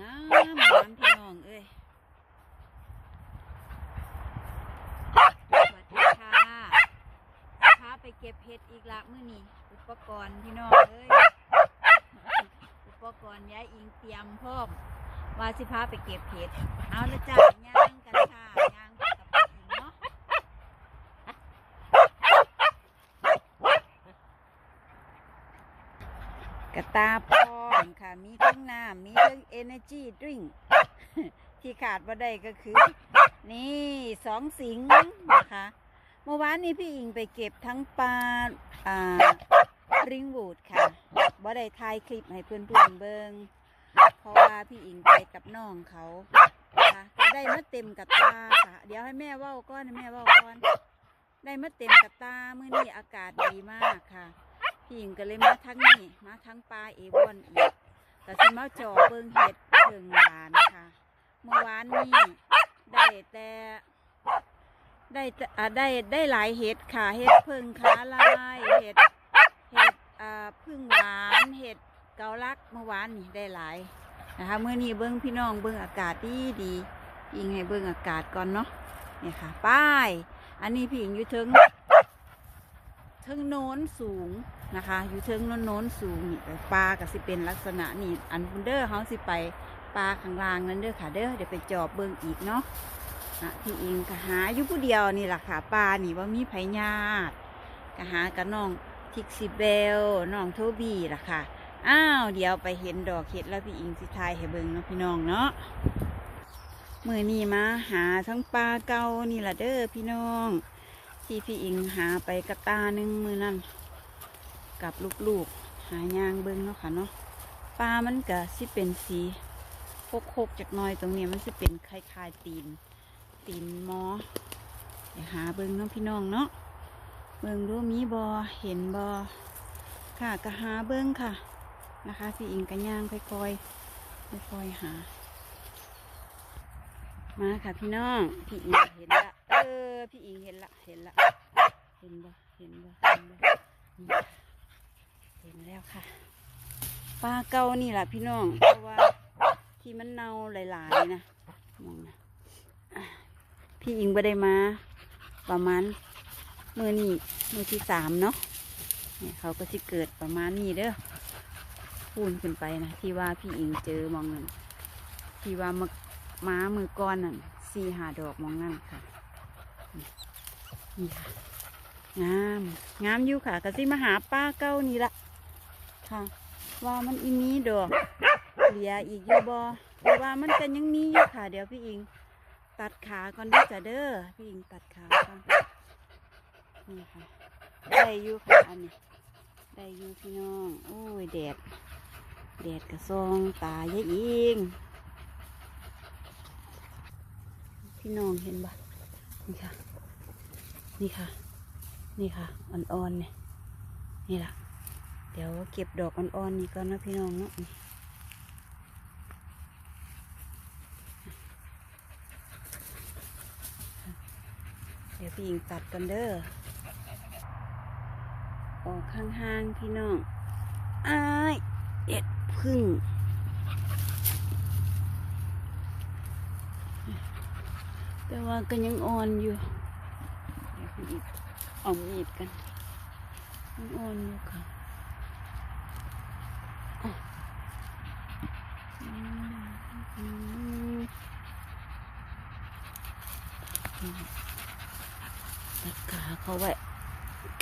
งามงามพี่น้องเอ้ยสวัสดีค่ะพาไปเก็บเห็ดอีกละมื้อนี้อุปกรณ์พี่น้องเอ้ยอุปกรณ์ย้ายอิงเตรียมพร้อมว่าสิพาไปเก็บเห็ดเอาละจ้ะย่างกันค่ะย่างกับพี่อิงเนาะกระตาพร้อมค่ะมีทั้งน้ำมีทั้ง energy drink ที่ขาดบ่ได้ก็คือ นี่สองสิงนะคะ เมื่อวานนี้พี่อิงไปเก็บทั้งปลาอ่าริงวูดค่ะบ่ได้ถ่ายคลิปให้เพื่อนๆเบิงเพราะว่าพี่อิงไปกับน้องเขานะคะได้มาเต็มกับตาค่ะ เดี๋ยวให้แม่ว้าก่อนให้แม่ว้าก่อน ได้มาเต็มกับตาเมื้อนี้อากาศดีมากค่ะ พี่หญิงก็เลยมาทั้งนี่มาทั้งปลาเอวอนอีก แต่สิมาจ่อเบิ่งเห็ดเพิงหวานค่ะเมื่อวานนี้ได้แต่ได้แต่อ่าได้ได้หลายเห็ดค่ะ เห็ดเพิงขาลายเห็ดเห็ดอ่าพึ่งหวานเห็ดเกาลักเมื่อวานนี่ได้หลายนะคะเมื่อนี้เบิ้งพี่น้องเบิ้งอากาศดีดีพี่หญิงให้เบิ้งอากาศก่อนเนาะเนี่ยค่ะ ป้าย อันนี้พี่หญิงอยู่เทิง เทิงโน้นสูงนะคะ อยู่เทิงโน้นโน้นสูงนี่ปลาก็สิเป็นลักษณะนี่อันพุนเดอร์เขาสิไปปลาข้างล่างนั่นเด้อค่ะเด้อเดี๋ยวไปจอบเบิ่งอีกเนาะนะพี่อิงก็หาอยู่ผู้เดียวนี่แหละค่ะปลานี่ว่ามีไผญาติก็หากับน้องทิกซิเบลน้องโทบี้ล่ะค่ะอ้าวเดี๋ยวไปเห็นดอกเห็ดแล้วพี่อิงสิทายให้เบิ่งเนาะพี่น้องเนาะมือนี้มาหาทั้งปลาเก่านี่ล่ะเด้อพี่น้อง ที่พี่อิงหาไปกระตาหนึ่งมือนั่นกับลูกๆ หายางเบิ้งเนาะค่ะเนาะปลามันก็สิเป็นสีโคกๆจากน้อยตรงนี้มันสิเป็นคล้ายๆตีน ตีนมอเดี๋ยวหาเบิ้งเนาะพี่น้องเนาะเบิ้งดูมีบอเห็นบอค่ะก็หาเบิ้งค่ะ นะคะพี่อิงก็ย่างค่อยๆค่อยๆหา มาค่ะพี่น้อง พี่อิงเห็นละเออ พี่อิงเห็นละเห็นละเห็นบ่เห็นบ่เห็นบ่เห็นแล้วค่ะปลาเก่านี่แหละพี่น้องเพราะว่าที่มันเน่าหลายๆนะมองนะพี่อิงไ่ได้มา ประมาณมือนี่มือที่สามเนาะเนี่ยเขาก็จะเกิดประมาณนี้เด้อพูนขึ้นไปนะที่ว่าพี่อิงเจอมองนั่นที่ว่ามาม้ามือก้อนนั่นสี่หาดอกมองนั่นค่ะ นี่ค่ะ งาม งามอยู่ค่ะกะสิมาหาป้าเก้านี่ละค่ะ ว่ามันอีมีดอกเหลืออีกอยู่บอแต่ว่ามันก็ยังมีอยู่ค่ะ เดี๋ยวพี่อิง ตัดขาก่อนด้วยจ้ะเด้อพี่อิงตัดขาก่อนนี่ค่ะได้อยู่ค่ะอันนี้ได้อยู่พี่น้องโอ้ยแดดแดดกระซองตายายอิงพี่น้องเห็นปะนี่ค่ะ นี่ค่ะ นี่ค่ะ อ่อนๆเนี่ย นี่แหละเดี๋ยวเก็บดอกอ่อนๆนี่ก่อนนะพี่น้องเนาะนี่เดี๋ยวพี่หญิงตัดกันเด้อ ออกข้างๆพี่น้องอ้ายเอ็ดพึ่งแต่ว่าก็ยังอ่อนอยู่ เดี๋ยวพี่อีกเอามีดกันยังอ่อนอยู่ค่ะอะอืมอืมตัดขาเขาไว้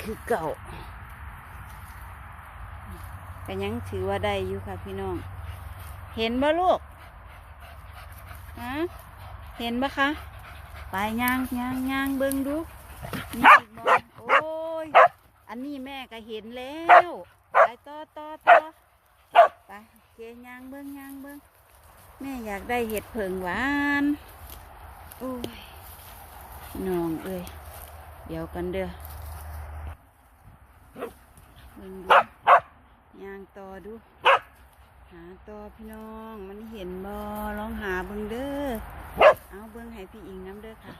คือเก่าก็ยังถือว่าได้อยู่ค่ะพี่น้อง เห็นบ่ลูกฮะเห็นบ่คะ ไปย่างย่างย่างเบิ่งดู มีอีกบ่โอ้ย อันนี้แม่ก็เห็นแล้วไปต่อต่อต่อไปเคย่างเบิ่งย่างเบิ่งแม่อยากได้เห็ดเผิงหวานโอ้ยน้องเอ้ยเดี๋ยวกันเด้อเบิ่งดูย่างต่อดู หาต่อพี่น้องมันเห็นบ่ลองหาเบิ่งเด้อเอาเบิ้งให้พี่อิงน้ำเด้อค่ะ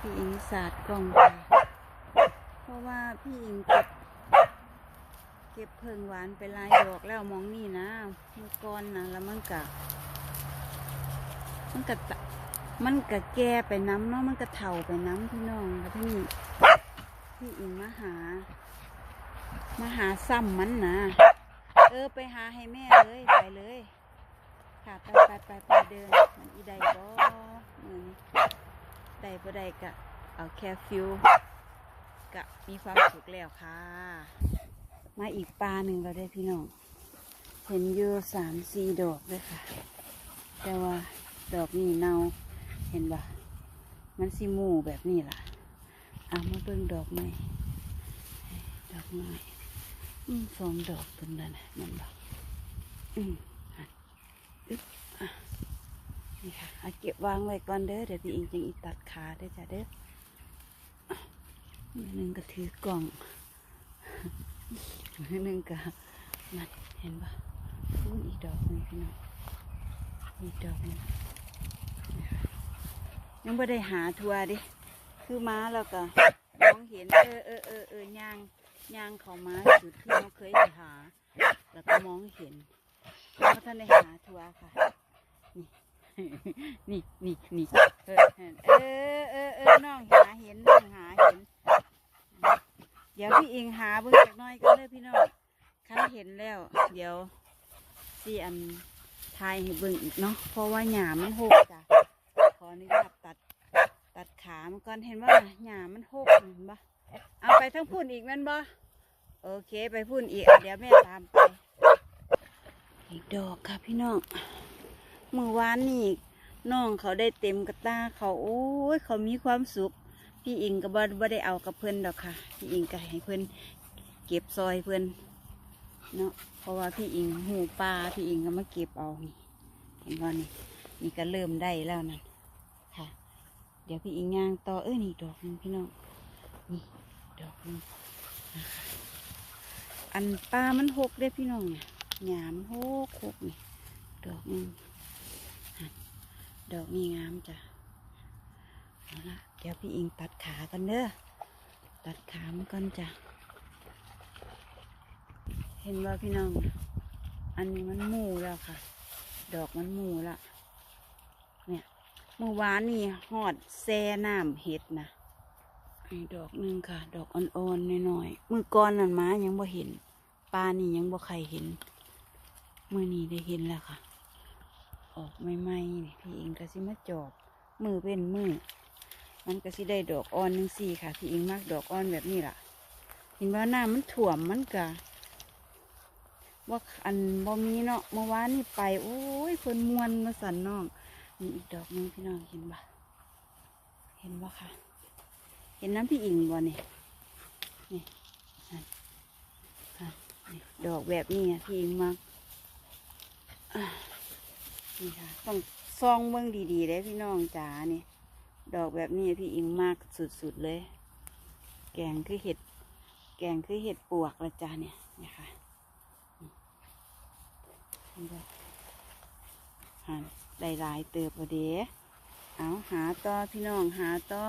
พี่อิงศาสาดกล่องไปเพราะว่าพี่อิงเก็บเก็บเพิงหวานไปลายดอกแล้วมองนี่นะเมื่อก่อนนะแล้วมันกะมันกะมันกะแก่ไปน้ำเนาะมันกะเถ่าไปน้ำพี่น้องแล้วที่นี่พี่อิงมาหา มาหาซ้ำมันนะเออไปหาให้แม่เลยไปเลยค่ะไปไปไปไปเดินมันอีใดบ่มือน ใดบ่ใดกะเอาแค่ฟิวกะมีความสุขแล้วค่ะ มาอีกปลาหนึ่งเราได้พี่น้อง เห็นอยู่สามสี่ดอกเลยค่ะ แต่ว่าดอกนี้เนาเห็นบ่มันสิหมู่แบบนี้ล่ะเอามาเบิ่งดอกใหม่ดอกน้อยอืมสองดอกตัวนั้นนะมันบ่อืมอึ๊บ นี่ค่ะเอาเก็บวางไว้ก่อนเด้อเดี๋ยวพี่อิงจังอีตัดขาได้จ้ะเด้ออะมือหนึ่งก็ถือกล่องมือหนึ่งก็นั่นเห็นปะพูนอีดอกหนึงพี่น้องอีดอกหนึงยังไม่ได้หาทัวร์ดิคือม้าแล้วก็มองเห็นเออเออเออเออย่าง ย่างเขาม้าจุดที่เราเคยไปหา แล้วก็มองเห็นเพราะท่านได้หาทัวร์ค่ะนี่ นี่นี่นี่เออเออเออเออน้องหาเห็นน้องหาเห็น เดี๋ยวพี่เองหาเบิ่งจักน้อยกันเลยพี่น้องคันเห็นแล้ว เดี๋ยวสิอันทายให้เบิ่งอีกเนาะเพราะว่าหญ้ามันหกจ้ะขออนุญาตตัดตัดขามันก่อนเห็นว่าหญ้ามันหกเห็นปะเอาไปทั้งพุ่นอีกแม่นบ่โอเคไปพุ่นอีก เดี๋ยวแม่ตามไป อีกดอกค่ะพี่น้อง มือวานนี่น้องเขาได้เต็มกระตาเขาโอ้ยเขามีความสุข พี่อิงก็บ่บ่ได้เอากับเพิ่นดอกค่ะ พี่อิงก็ให้เพิ่อนเก็บซอยเพิ่อนเนาะเพราะว่าพี่อิงหูปลาพี่อิงก็มาเก็บเอาเห็นว่านี่นี่ก็เริ่มได้แล้วนั่นค่ะ เดี๋ยวพี่อิงย่างต่อเอ้ยนี่ดอกนึงพี่น้องนี่ดอกนึงอันปลามันหกเด้พี่น้องเนี่ยหยามนหกหกนี่ดอกนึง ดอกนี้งามจ้ะเอาละเดี๋ยวพี่อิงตัดขากันเด้อตัดขามันก่อนจ้ะเห็นว่าพี่น้อง อันนี้มันมูแล้วค่ะ ดอกมันมูละเนี่ยเมื่อวานนี่หอดแซ่น้ำเห็ดนะอีดอกหนึ่งค่ะ ดอกอ่อนๆหน่อยๆมือก้อนนั่นมายังบ่เห็นปลานี่ยังบ่ใครเห็นมือนี้ได้เห็นแล้วค่ะ ออกใหม่ๆนี่พี่อิงก็สิมาจอบมือเป็นมือมันก็สิได้ดอกอ่อนหนึ่งสี่ค่ะ พี่อิงมากดอกอ่อนแบบนี้ล่ะเห็นว่าน้ำมันถ่วมมันกะว่าอันบ่มีเนาะเมื่อวานนี่ไป โอ้ยเพิ่นมวนมาสันน้องนี่อีกดอกหนึงพี่น้องเห็นบ่เห็นบ่ค่ะ เห็นน้ำพี่อิงบ่เนี่ยนี่นั่นอะดอกแบบนี้อะพี่อิงมากอะ นี่ค่ะ ต้องซองเบื้องดีๆเลยพี่น้องจ๋านี่ ดอกแบบนี้พี่อิงมากสุดๆเลย แกงคือเห็ด แกงคือเห็ดปวกละจ้าเนี่ยนี่ค่ะหันได้หลายเติบเดีเอาหาต่อพี่น้องหาต่อ